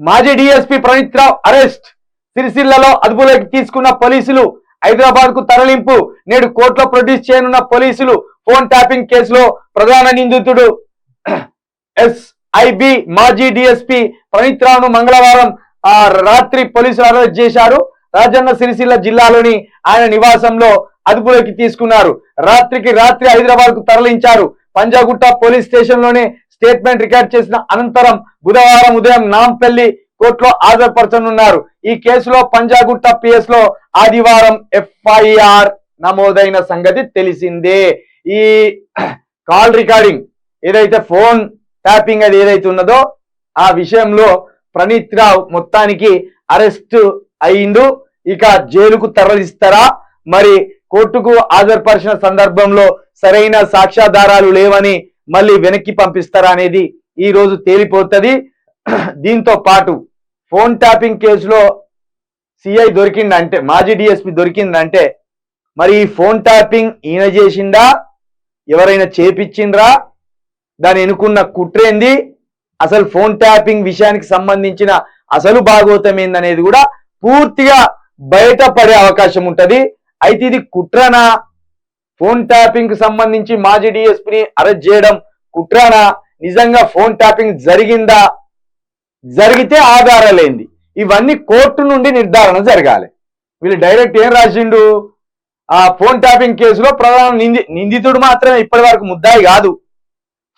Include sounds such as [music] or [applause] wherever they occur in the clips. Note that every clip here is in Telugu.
మాజీ డిఎస్పీ ప్రణీత్ రావు అరెస్ట్. సిరిసిల్లలో అదుపులోకి తీసుకున్న పోలీసులు హైదరాబాద్కు తరలింపు. నేడు కోర్టులో ప్రొడ్యూస్ చేయనున్న పోలీసులు ఫోన్ ట్యాపింగ్ కేసులో ప్రధాన నిందితుడు. ఎస్ఐబి మాజీ డిఎస్పీ ప్రణీత్ రావును మంగళవారం ఆ, రాత్రి పోలీసులు అరెస్ట్ చేశారు. రాజన్న సిరిసిల్ల జిల్లాలోని ఆయన నివాసంలో అదుపులోకి తీసుకున్నారు. రాత్రికి రాత్రి హైదరాబాద్కు తరలించారు. పంజాగుట్ట పోలీస్ స్టేషన్లోనే స్టేట్మెంట్ రికార్డ్ చేసిన అనంతరం బుధవారం ఉదయం నాంపల్లి కోర్టులో హాజరుపరచనున్నారు. ఈ కేసులో పంజాగుట్ట పిఎస్లో ఆదివారం ఎఫ్ఐఆర్ నమోదైన సంగతి తెలిసిందే. ఈ కాల్ రికార్డింగ్ ఏదైతే ఫోన్ ట్యాపింగ్ అది ఏదైతే ఉన్నదో ఆ విషయంలో ప్రణీత్ రావు మొత్తానికి అరెస్ట్ అయిండు. ఇక జైలుకు తరలిస్తారా? మరి కోర్టుకు హాజరుపరిచిన సందర్భంలో సరైన సాక్ష్యాధారాలు లేవని మళ్ళీ వెనక్కి పంపిస్తారా అనేది ఈ రోజు తేలిపోతుంది. [clears throat] దీంతో పాటు ఫోన్ ట్యాపింగ్ కేసులో సిఐ దొరికిందంటే మాజీ డిఎస్పి దొరికిందంటే మరి ఈ ఫోన్ ట్యాపింగ్ ఈయన చేసిందా? ఎవరైనా చేపించిండ్రా? దాని ఎనుకున్న కుట్రేంది అసలు ఫోన్ ట్యాపింగ్ విషయానికి సంబంధించిన అసలు భాగోతం ఏందనేది కూడా పూర్తిగా బయటపడే అవకాశం ఉంటుంది. అయితే ఇది కుట్రనా? ఫోన్ ట్యాపింగ్కు సంబంధించి మాజీ డిఎస్పిని అరెస్ట్ చేయడం కుట్రానా? నిజంగా ఫోన్ ట్యాపింగ్ జరిగిందా? జరిగితే ఆధారాలేంది ఇవన్నీ కోర్టు నుండి నిర్ధారణ జరగాలి. వీళ్ళు డైరెక్ట్ ఏం రాసిండు? ఆ ఫోన్ ట్యాపింగ్ కేసులో ప్రధాన నింది నిందితుడు మాత్రమే ఇప్పటి వరకు ముద్దాయి కాదు.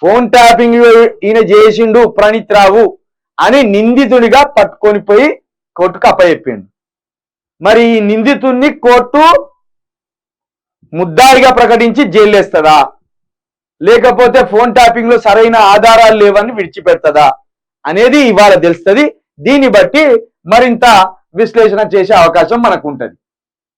ఫోన్ ట్యాపింగ్ ఈయన చేసిండు ప్రణీత్ రావు అని నిందితుడిగా పట్టుకొని పోయి కోర్టుకు అప్పచెప్పిండు. మరి ఈ నిందితుడిని కోర్టు ముద్దాయిగా ప్రకటించి జైలు వేస్తుందా? లేకపోతే ఫోన్ ట్యాపింగ్లో సరైన ఆధారాలు లేవని విడిచిపెడతదా అనేది ఇవాళ తెలుస్తుంది. దీన్ని బట్టి మరింత విశ్లేషణ చేసే అవకాశం మనకు ఉంటుంది